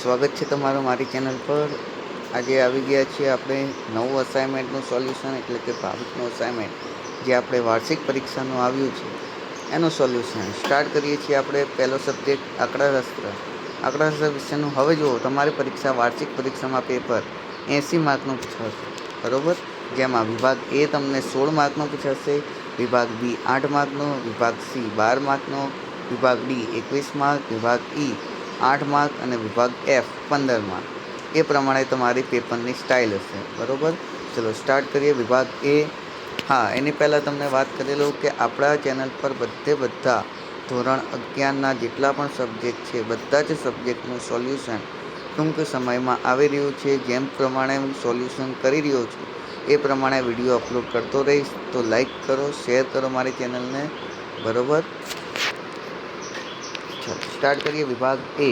સ્વાગત છે તમારું મારી ચેનલ પર. આજે આવી ગયા છીએ આપણે નવું અસાઇનમેન્ટનું સોલ્યુશન એટલે કે ભાવિકનું અસાઇનમેન્ટ જે આપણે વાર્ષિક પરીક્ષાનું આવ્યું છે. એનું સોલ્યુશન સ્ટાર્ટ કરીએ છીએ આપણે પહેલો સબ્જેક્ટ આંકડાશાસ્ત્ર આંકડાશાસ્ત્ર વિષયનું હવે જુઓ, તમારી પરીક્ષા વાર્ષિક પરીક્ષામાં પેપર એંસી માર્કનું પૂછાશે બરાબર? જેમાં વિભાગ એ તમને સોળ માર્કનો પૂછાશે વિભાગ બી આઠ માર્કનો, વિભાગ સી બાર માર્કનો, વિભાગ ડી એકવીસ માર્ક, વિભાગ ઈ આઠ માર્ક અને વિભાગ એફ પંદર માર્ક એ પ્રમાણે તમારી પેપરની સ્ટાઇલ હશે. બરાબર? ચલો સ્ટાર્ટ કરીએ. વિભાગ એ હા, એની પહેલાં તમને વાત કરેલું કે આપણા ચેનલ પર બધે બધા ધોરણ અગિયારના જેટલા પણ સબ્જેક્ટ છે, બધા જ સબ્જેક્ટનું સોલ્યુશન ટૂંક સમયમાં આવી રહ્યું છે. જેમ પ્રમાણે હું સોલ્યુશન કરી રહ્યો છું, એ પ્રમાણે વીડિયો અપલોડ કરતો રહીશ. તો લાઈક કરો શેર કરો મારી ચેનલને બરોબર? સ્ટાર્ટ કરીએ વિભાગ એ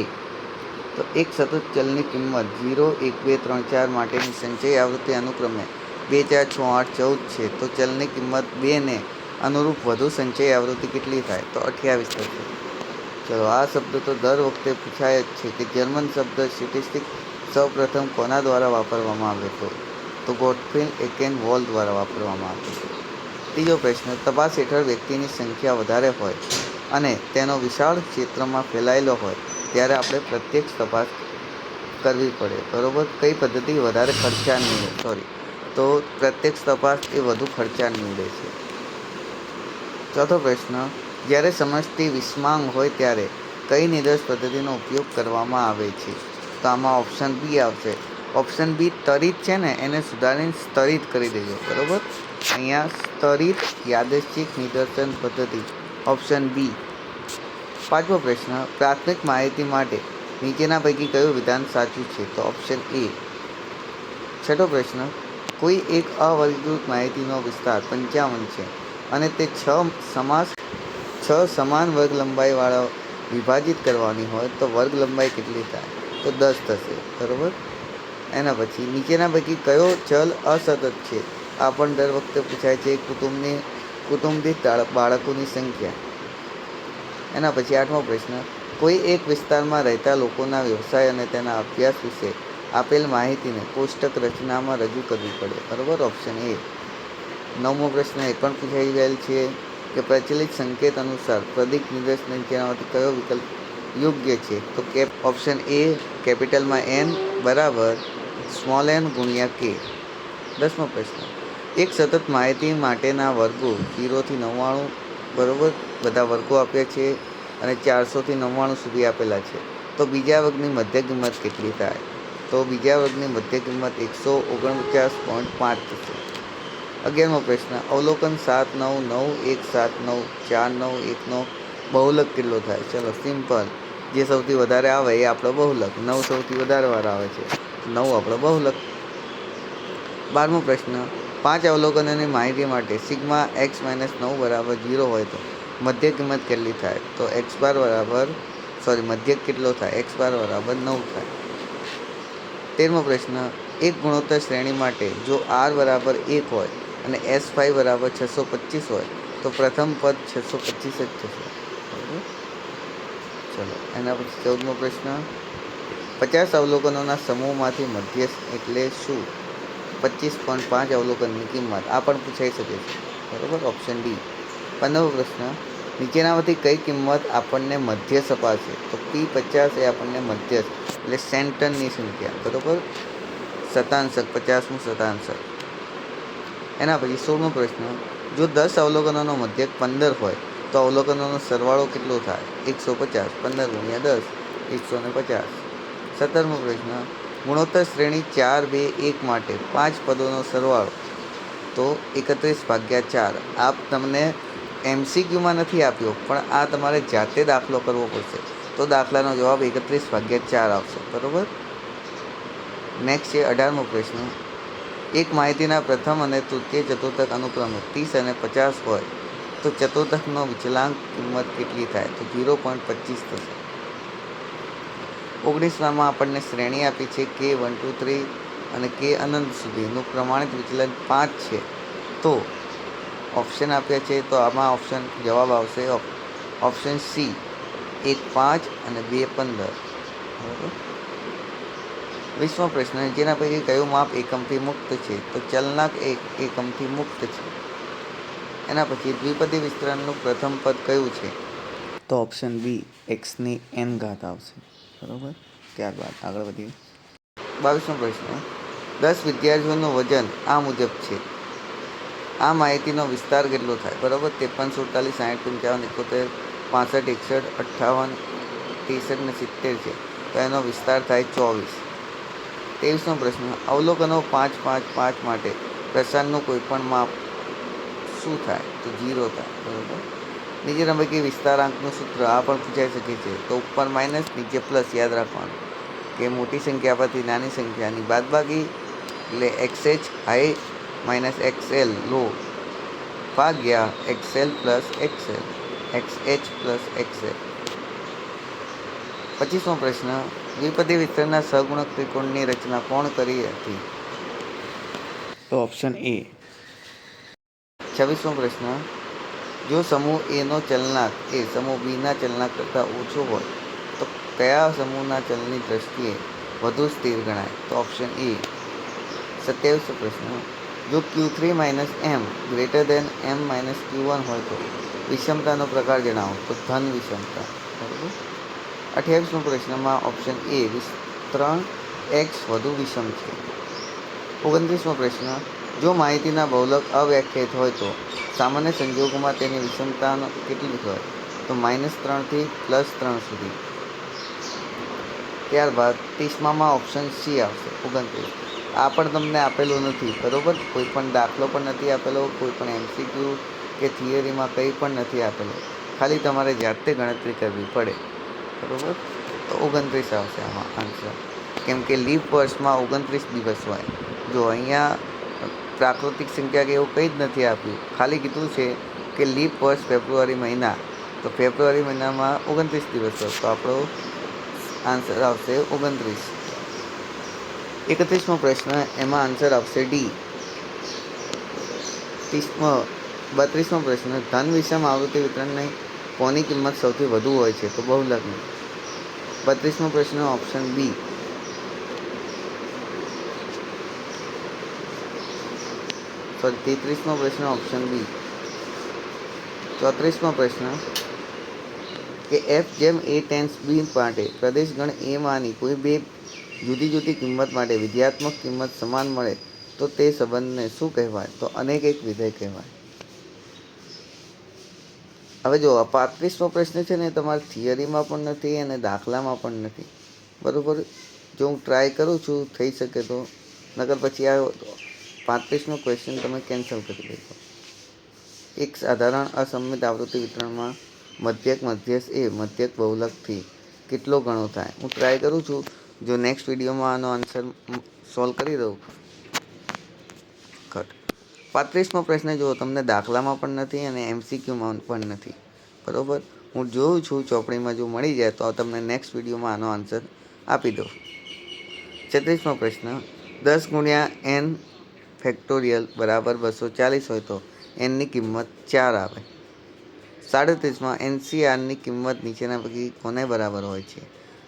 તો એક સતત ચલની કિંમત ઝીરો, એક, બે, ત્રણ, ચાર માટેની સંચય આવૃત્તિ અનુક્રમે બે, ચાર, છ, આઠ, ચૌદ છે. તો ચલની કિંમત બેને અનુરૂપ વધુ સંચય આવૃત્તિ કેટલી થાય? તો અઠ્યાવીસ થશે. ચલો, આ શબ્દ તો દર વખતે પૂછાય જ છે કે જર્મન શબ્દ સ્ટેટિસ્ટિક સૌપ્રથમ કોના દ્વારા વાપરવામાં આવ્યો હતો તો ગોટફિલ એકેન વોલ દ્વારા વાપરવામાં આવ્યો હતો ત્રીજો પ્રશ્ન, તપાસ હેઠળ વ્યક્તિની સંખ્યા વધારે હોય અને તેનો વિશાળ ક્ષેત્રમાં ફેલાયેલો હોય, ત્યારે આપણે પ્રત્યક્ષ તપાસ કરવી પડે. બરોબર? કઈ પદ્ધતિ વધારે ખર્ચા નીવડે? સોરી તો પ્રત્યક્ષ તપાસ એ વધુ ખર્ચા નીવડે છે. ચોથો પ્રશ્ન, જ્યારે સમજતી વિસ્માંગ હોય ત્યારે કઈ નિર્દેશ પદ્ધતિનો ઉપયોગ કરવામાં આવે છે? તો આમાં ઓપ્શન બી આવશે. ઓપ્શન બી તરિત છે ને, એને સુધારીને સ્તરિત કરી દેજો. બરોબર? અહીંયા સ્તરિત યાદચ્છિક નિદર્શન પદ્ધતિ ઓપ્શન બી. પાંચમો પ્રશ્ન, પ્રાથમિક માહિતી માટે નીચેના પૈકી કયું વિધાન સાચું છે? તો ઓપ્શન એ. છઠ્ઠો પ્રશ્ન, કોઈ એક અવર્ગીકૃત માહિતીનો વિસ્તાર પંચાવન છે અને તે છ સમાસ, છ સમાન વર્ગ લંબાઈવાળા વિભાજિત કરવાની હોય તો વર્ગ લંબાઈ કેટલી થાય? તો દસ થશે, બરાબર? એના પછી નીચેના પૈકી કયો ચલ અસતત છે? આ પણ દર વખતે પૂછાય છે, કુટુંબની કુટુંબથી બાળકોની સંખ્યા. એના પછી આઠમો પ્રશ્ન, કોઈ એક વિસ્તારમાં રહેતા લોકોના વ્યવસાય અને તેના અભ્યાસ વિશે આપેલ માહિતીને કોષ્ટક રચનામાં રજૂ કરવી પડે. બરાબર? ઓપ્શન એ નવમો પ્રશ્ન એ પણ પૂછાઈ ગયેલ છે કે પ્રચલિત સંકેત અનુસાર પ્રદીક નિર્દેશ નીચેનામાંથી કયો વિકલ્પ યોગ્ય છે? તો કેપ ઓપ્શન એ કેપિટલમાં એન બરાબર સ્મોલ એન ગુણ્યા કે દસમો પ્રશ્ન એક સતત માહિતી માટેના વર્ગો જીરોથી નવ્વાણું બરાબર, બધા વર્ગો આપ્યા છે અને ચારસોથી નવ્વાણું સુધી આપેલા છે. તો બીજા વર્ગની મધ્ય કિંમત કેટલી થાય? તો બીજા વર્ગની મધ્ય કિંમત એકસો ઓગણપચાસ પોઈન્ટ પાંચ થશે. અગિયારમો પ્રશ્ન, અવલોકન સાત નવ નવ એક સાત નવ ચાર નવ એકનો બહુલક કેટલો થાય? ચલો, સિમ્પલ. જે સૌથી વધારે આવે એ આપણો બહુલક. નવ સૌથી વધારે વાર આવે છે. નવ આપણો બહુલક. બારમો પ્રશ્ન પાંચ અવલોકનોની માહિતી માટે સિગ્મા એક્સ માઇનસ નવ બરાબર ઝીરો હોય તો મધ્ય કિંમત કેટલી થાય? તો એક્સ બાર બરાબર સોરી મધ્ય કેટલો થાય? એક્સ બાર બરાબર નવ થાય. તેરમો પ્રશ્ન, એક ગુણોત્તર શ્રેણી માટે જો આર બરાબર એક હોય અને એસ ફાઈવ બરાબર છસો પચીસ હોય, તો પ્રથમ પદ છસો પચીસ જ થશે. ચલો, એના પછી ચૌદમો પ્રશ્ન, પચાસ અવલોકનોના સમૂહમાંથી મધ્યસ્થ એટલે શું? પચીસ પોઈન્ટ પાંચ અવલોકનની કિંમત. આ પણ પૂછાઈ શકે છે. બરાબર? ઓપ્શન ડી પંદરમો પ્રશ્ન. નીચેનામાંથી કઈ કિંમત આપણને મધ્ય અપાશે તો પી પચાસ એ આપણને મધ્યસ્થ એટલે સેન્ટરની સંખ્યા. બરાબર? શતાંશક પચાસમું શતાંશક એના પછી સોળમો પ્રશ્ન. જો દસ અવલોકનોનો મધ્યક પંદર હોય, તો અવલોકનોનો સરવાળો કેટલો થાય? એકસો પચાસ. પંદર ગુણ્યા દસ. એકસો ને પચાસ. સત્તરમો પ્રશ્ન. ગુણોત્તર શ્રેણી ચાર બે એક માટે પાંચ પદોનો સરવાળો. તો એકત્રીસ ભાગ્યા ચાર. આપ તમને એમસીક્યુમાં નથી આપ્યો, પણ આ તમારે જાતે દાખલો કરવો પડશે. તો દાખલાનો જવાબ એકત્રીસ ભાગ્યા ચાર આવશે. બરાબર? નેક્સ્ટ છે અઢારમો પ્રશ્ન. એક માહિતીના પ્રથમ અને તૃતીય ચતુર્થક અનુક્રમે ત્રીસ અને પચાસ હોય, તો ચતુર્થકનો વિચલાંક કિંમત કેટલી થાય? તો ઝીરો પોઈન્ટ પચીસ થશે. ઓગણીસમાં આપણને શ્રેણી આપી છે કે વન, ટુ, થ્રી અને કે અનંત સુધીનું પ્રમાણિત વિચલન પાંચ છે. તો ઓપ્શન આપ્યા છે તો આમાં ઓપ્શન જવાબ આવશે ઓપ્શન સી એક પાંચ અને બે પંદર. બરાબર? વીસમો પ્રશ્ન જેના પૈકી કયું માપ એકમથી મુક્ત છે? તો ચલનાક એક એકમથી મુક્ત છે. એના પછી દ્વિપદી વિસ્તરણનું પ્રથમ પદ કયું છે? તો ઓપ્શન બી એક્સની એન ઘાત આવશે. બરાબર? ત્યારબાદ આગળ વધીએ. બાવીસમો પ્રશ્ન. દસ વિદ્યાર્થીઓનું વજન આ મુજબ છે. આ માહિતીનો વિસ્તાર કેટલો થાય? બરાબર? ત્રેપન, સુડતાલીસ સાઠ પંચાવન, એકોતેર, પાસઠ, એકસઠ, અઠ્ઠાવન, ત્રેસઠ ને સિત્તેર છે. તો એનો વિસ્તાર થાય ચોવીસ. તેવીસમો પ્રશ્ન. અવલોકનો પાંચ પાંચ પાંચ માટે પ્રસારનું કોઈપણ માપ શું થાય? તો જીરો થાય. બરાબર? નીચેના પૈકી વિસ્તારાંકનું સૂત્ર આ પણ પૂછાઈ શકે છે. તો ઉપર માઇનસ નીચે પ્લસ યાદ રાખવાનું. કે મોટી સંખ્યા પરથી નાની સંખ્યાની બાદબાકી, એટલે XH high minus XL low ભાગ્યા XL plus XL XH plus XL પચીસમો પ્રશ્ન, દ્વિપદી વિસ્તરના સહગુણક ત્રિકોણની રચના કોણ કરી હતી? તો ઓપ્શન એ છવ્વીસમો પ્રશ્ન જો સમૂહ એનો ચલનાંક એ સમૂહ બીના ચલનાંક કરતાં ઓછો હોય, તો કયા સમૂહના ચલની દ્રષ્ટિએ વધુ સ્થિર ગણાય? તો ઓપ્શન એ સત્યાવીસમો પ્રશ્ન. જો Q three minus M greater than M minus Q one હોય તો વિષમતાનો પ્રકાર જણાવો. તો ધન વિષમતા. બરાબર? અઠ્યાવીસમો પ્રશ્નમાં ઓપ્શન એ ત્રણ એક્સ વધુ વિષમ છે. ઓગણત્રીસમો પ્રશ્ન. જો માહિતીના બહુલક અવ્યાખ્યાયિત હોય તો સામાન્ય સંજોગોમાં તેની વિષમતા કેટલી હોય? તો માઇનસ ત્રણથી પ્લસ ત્રણ સુધી. ત્યારબાદ ત્રીસમામાં ઓપ્શન સી આવશે, ઓગણત્રીસ. આ પણ તમને આપેલું નથી, બરાબર? કોઈ પણ દાખલો પણ નથી આપેલો, કોઈ પણ એમસીક્યુ કે થિયરીમાં કંઈ પણ નથી આપેલું. ખાલી તમારે જાતે ગણતરી કરવી પડે, બરાબર? તો ઓગણત્રીસ આવશે આમાં આન્સર કેમ કે લીપ વર્ષમાં ઓગણત્રીસ દિવસ હોય. જો અહીંયા પ્રાકૃતિક સંખ્યા કે એવું કંઈ જ નથી આપ્યું. ખાલી કીધું છે કે લીપ વર્ષ ફેબ્રુઆરી મહિના. તો ફેબ્રુઆરી મહિનામાં ઓગણત્રીસ દિવસ તો આપણો આન્સર આવશે ઓગણત્રીસ. એકત્રીસમો પ્રશ્ન, એમાં આન્સર આવશે ડી ત્રીસમો, બત્રીસમો પ્રશ્ન, ધન વિષમ આવૃત્તિ વિતરણની કોની કિંમત સૌથી વધુ હોય છે? તો બહુલકની બત્રીસમો પ્રશ્ન ઓપ્શન બી સોરી તેત્રીસમો પ્રશ્ન ઓપ્શન બી ચોત્રીસમો પ્રશ્ન કે એફ જેમ એ ટેન્સ બી માટે પ્રદેશ ગણ એમાંની કોઈ બે જુદી જુદી કિંમત માટે વિધ્યાત્મક કિંમત સમાન મળે તો તે સંબંધને શું કહેવાય? તો અનેક એક વિધેય કહેવાય. હવે જો પાંત્રીસમો પ્રશ્ન છે ને તમારે થિયરીમાં પણ નથી અને દાખલામાં પણ નથી. બરાબર? જો હું ટ્રાય કરું છું, થઈ શકે તો. નકર પછી આ પાંત્રીસમો ક્વેશ્ચન તમે કેન્સલ કરી દેજો એક સાધારણ અસંમિત આવૃત્તિ વિતરણમાં મધ્યક મધ્યસ્થ એ મધ્યક બહુલકથી કેટલો ગણો થાય? હું ટ્રાય કરું છું. જો નેક્સ્ટ વિડીયોમાં આનો આન્સર સોલ્વ કરી દઉં. કટ પાંત્રીસમો પ્રશ્ન જુઓ. તમને દાખલામાં પણ નથી અને એમસીક્યુમાં પણ નથી. બરાબર? હું જોઉં છું ચોપડીમાં જો મળી જાય તો તમને નેક્સ્ટ વિડીયોમાં આનો આન્સર આપી દઉં. છત્રીસમો પ્રશ્ન. દસ ગુણ્યા એન ફેક્ટોરિયલ બરાબર બસો ચાલીસ હોય તો એનની કિંમત ચાર આવે. સાડત્રીસમાં એનસીઆરની કિંમત નીચેના પૈકી કોને બરાબર હોય છે?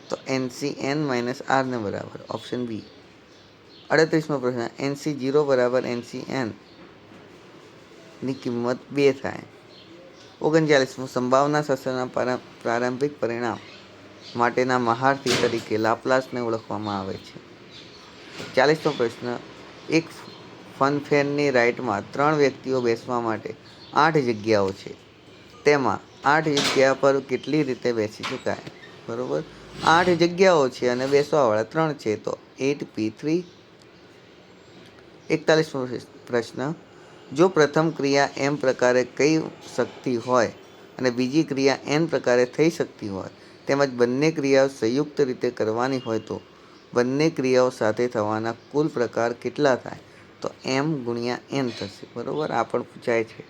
તો એનસી એન માઇનસ આરને બરાબર ઓપ્શન બી અડત્રીસમો પ્રશ્ન એનસી જીરો બરાબર એનસી એનની કિંમત બે થાય. ઓગણચાલીસમું, સંભાવના શાસ્ત્રના પ્રારંભિક પરિણામ માટેના મહારથી તરીકે લાપ્લાસને ઓળખવામાં આવે છે. ચાલીસમો પ્રશ્ન, એક ફનફેરની રાઇટમાં ત્રણ વ્યક્તિઓ બેસવા માટે આઠ જગ્યાઓ છે. તેમાં આઠ જગ્યા પર કેટલી રીતે બેસી શકાય? બરાબર? આઠ જગ્યાઓ છે અને બેસવાવાળા ત્રણ છે, તો એટ પી થ્રી. એકતાલીસમો પ્રશ્ન. જો પ્રથમ ક્રિયા એમ પ્રકારે કઈ શકતી હોય અને બીજી ક્રિયા એન પ્રકારે થઈ શકતી હોય, તેમજ બંને ક્રિયાઓ સંયુક્ત રીતે કરવાની હોય તો, બંને ક્રિયાઓ સાથે થવાના કુલ પ્રકાર કેટલા થાય? તો એમ ગુણ્યા એન થશે. બરાબર? આ પણ પૂછાય છે.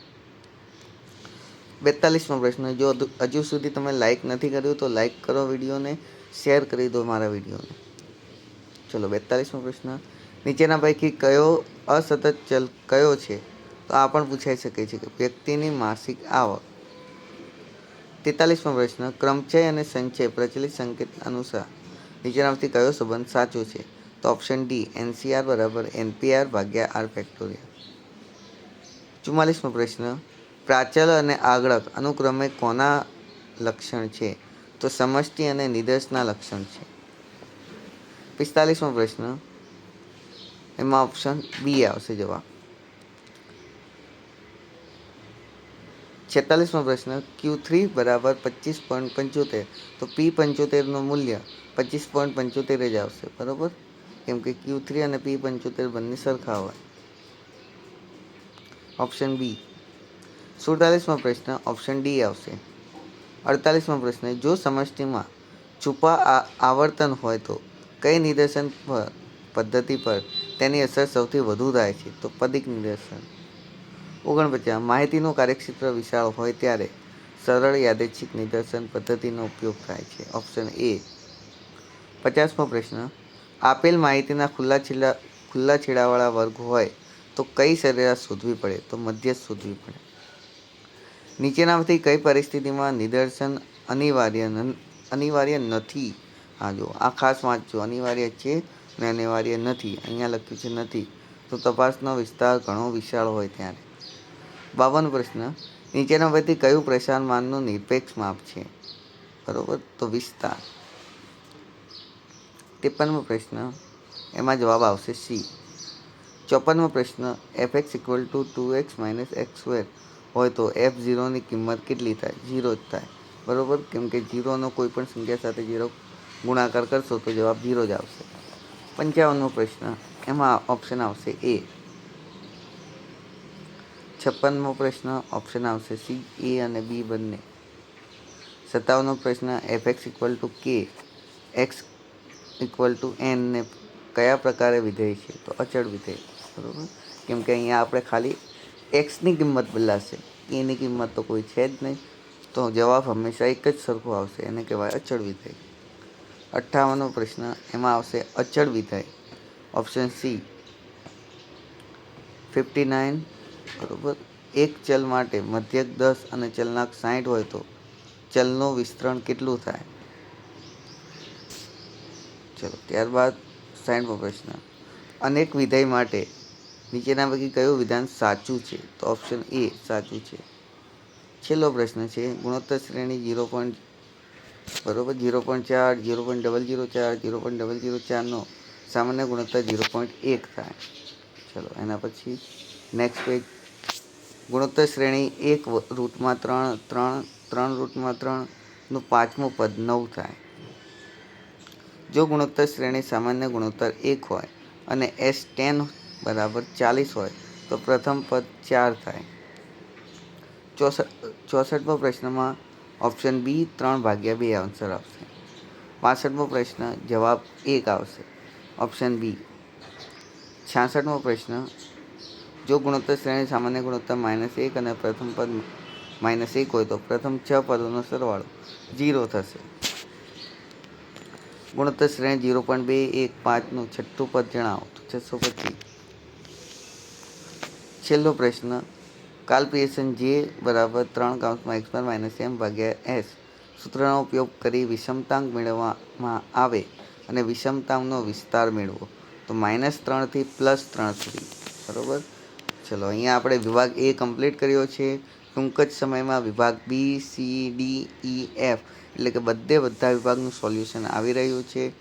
બેતાલીસમો પ્રશ્ન. જો હજુ- સુધી તમે લાઈક નથી કર્યું, તો લાઈક કરો વિડીયોને શેર કરી દો મારા વિડીયોને. ચલો, બેતાલીસમો પ્રશ્ન. નીચેના પૈકી કયો અસતત ચલ કયો છે? તો આ પણ પૂછાઈ શકે છે કે વ્યક્તિની માસિક આવક. તેતાલીસમો પ્રશ્ન. ક્રમચય અને સંચય પ્રચલિત સંકેત અનુસાર નીચેનામાંથી કયો સંબંધ સાચો છે? તો ઓપ્શન ડી એનસીઆર બરાબર એનપીઆર ભાગ્યા આર ફેક્ટોરિયલ ચુમ્માલીસમો પ્રશ્ન, પ્રાચલ અને આગળક અનુક્રમે કોના લક્ષણ છે? તો સમષ્ટિ અને નિદર્શના લક્ષણ છે. પિસ્તાલીસમો પ્રશ્ન, એમાં ઓપ્શન બી આવશે જવાબ. છેતાલીસમો પ્રશ્ન ક્યુ થ્રી બરાબર પચીસ પોઈન્ટ પંચોતેર. તો પી પંચોતેરનું મૂલ્ય પચીસ પોઈન્ટ પંચોતેર જ આવશે, બરાબર? કેમ કે ક્યુ અને પી પંચોતેર બંને સરખા હોય. ઓપ્શન બી સુડતાલીસમો પ્રશ્ન ઓપ્શન ડી આવશે. અડતાલીસમો પ્રશ્ન, જો સમષ્ટિમાં છુપા આવર્તન હોય તો કઈ નિદર્શન પદ્ધતિ પર તેની અસર સૌથી વધુ થાય છે? તો પદિક નિદર્શન. ઓગણપચાસ, માહિતીનું કાર્યક્ષેત્ર વિશાળ હોય ત્યારે સરળ યાદચ્છિક નિદર્શન પદ્ધતિનો ઉપયોગ થાય છે. ઓપ્શન એ પચાસમો પ્રશ્ન આપેલ માહિતીના ખુલ્લા છેડા ખુલ્લા છેડાવાળા વર્ગ હોય તો કઈ સરેરાશ શોધવી પડે? તો મધ્યસ્થ શોધવી પડે. નીચેનામાંથી કઈ પરિસ્થિતિમાં નિદર્શન અનિવાર્ય અનિવાર્ય નથી? હા જો આ ખાસ વાંચજો અનિવાર્ય છે અને અનિવાર્ય નથી, અહીંયા લખ્યું છે નથી, તો તપાસનો વિસ્તાર ઘણો વિશાળ હોય ત્યારે. બાવન પ્રશ્ન. નીચેના પૈકી કયું પ્રસારમાનનું નિરપેક્ષ માપ છે? બરોબર? તો વિસ્તાર. ત્રેપનમો પ્રશ્ન, એમાં જવાબ આવશે સી. ચોપનમો પ્રશ્ન, F X equal to two X minus X square હોય તો એફ ઝીરોની કિંમત કેટલી થાય? ઝીરો જ થાય. બરાબર? કેમ કે ઝીરોનો કોઈ પણ સંખ્યા સાથે ઝીરો ગુણાકાર કરશો તો જવાબ ઝીરો જ આવશે. પંચાવનમો પ્રશ્ન, એમાં ઓપ્શન આવશે એ. છપ્પનમો પ્રશ્ન, ઓપ્શન આવશે સી, એ અને બી બંને. સત્તાવનમો પ્રશ્ન, એફ એક્સ ઇક્વલ ટુ કે, એક્સ ઇક્વલ ટુ એન ને કયા પ્રકારે વિધેય છે? તો અચળ વિધેય, બરાબર? કેમ કે અહીંયા આપણે ખાલી એક્સની કિંમત બદલાશે. એની કિંમત તો કોઈ છે જ નહીં. તો જવાબ હંમેશા એક જ સરખો આવશે. એને કહેવાય અચળ વિધેય. અઠ્ઠાવનનો પ્રશ્ન, એમાં આવશે અચળ વિધેય. ઓપ્શન સી ફિફ્ટી નાઇન બરાબર? એક ચલ માટે મધ્યક દસ અને ચલનાંક સાઠ હોય તો ચલનું વિસ્તરણ કેટલું થાય? ચલો, ત્યારબાદ સાઇન પ્રશ્ન અનેક વિધેય માટે નીચેના પૈકી કયું વિધાન સાચું છે? તો ઓપ્શન એ સાચું છે. છેલ્લો પ્રશ્ન છે, ગુણોત્તર શ્રેણી ઝીરો પોઈન્ટ બરોબર ઝીરો પોઈન્ટ ચાર ઝીરો પોઈન્ટ ડબલ ઝીરો ચાર ઝીરો પોઈન્ટ ડબલ ઝીરો ચારનો સામાન્ય ગુણોત્તર ઝીરો પોઈન્ટ એક થાય. ચલો, એના પછી નેક્સ્ટ પેજ ગુણોત્તર શ્રેણી એક રૂટમાં ત્રણ ત્રણ ત્રણ રૂટમાં ત્રણનું પાંચમું પદ નવ થાય. જો ગુણોત્તર શ્રેણી સામાન્ય ગુણોત્તર એક હોય અને એસ ટેન બરાબર ચાલીસ હોય, તો પ્રથમ પદ ચાર થાય. ચોસઠ, ચોસઠમો પ્રશ્નમાં ઓપ્શન બી ત્રણ ભાગ્યા બે આન્સર આવશે. પાસઠમો પ્રશ્ન જવાબ એક આવશે. ઓપ્શન બી છાસઠમો પ્રશ્ન, જો ગુણોત્તર શ્રેણી સામાન્ય ગુણોત્તર માઇનસ એક અને પ્રથમ પદ માઇનસ એક હોય, તો પ્રથમ છ પદોનો સરવાળો ઝીરો થશે. ગુણોત્તર શ્રેણી ઝીરો પોઈન્ટ બે એક પાંચનું છઠ્ઠું પદ જણાવો. તો છસો પચીસ. છેલ્લો પ્રશ્ન કાલ્પિએશન જે બરાબર ત્રણ કાઉન્સમાં એક્સ પર માઇનસ એમ ભાગ્યા એસ. સૂત્રનો ઉપયોગ કરી વિષમતાંક મેળવવામાં આવે અને વિષમતાંકનો વિસ્તાર મેળવો. તો માઇનસ ત્રણથી પ્લસ ત્રણ સુધી. બરાબર? ચલો, અહીંયા આપણે વિભાગ એ કમ્પ્લીટ કર્યો છે. ટૂંક જ સમયમાં વિભાગ B, C, D, E, F એટલે કે બધે બધા વિભાગનું સોલ્યુશન આવી રહ્યું છે.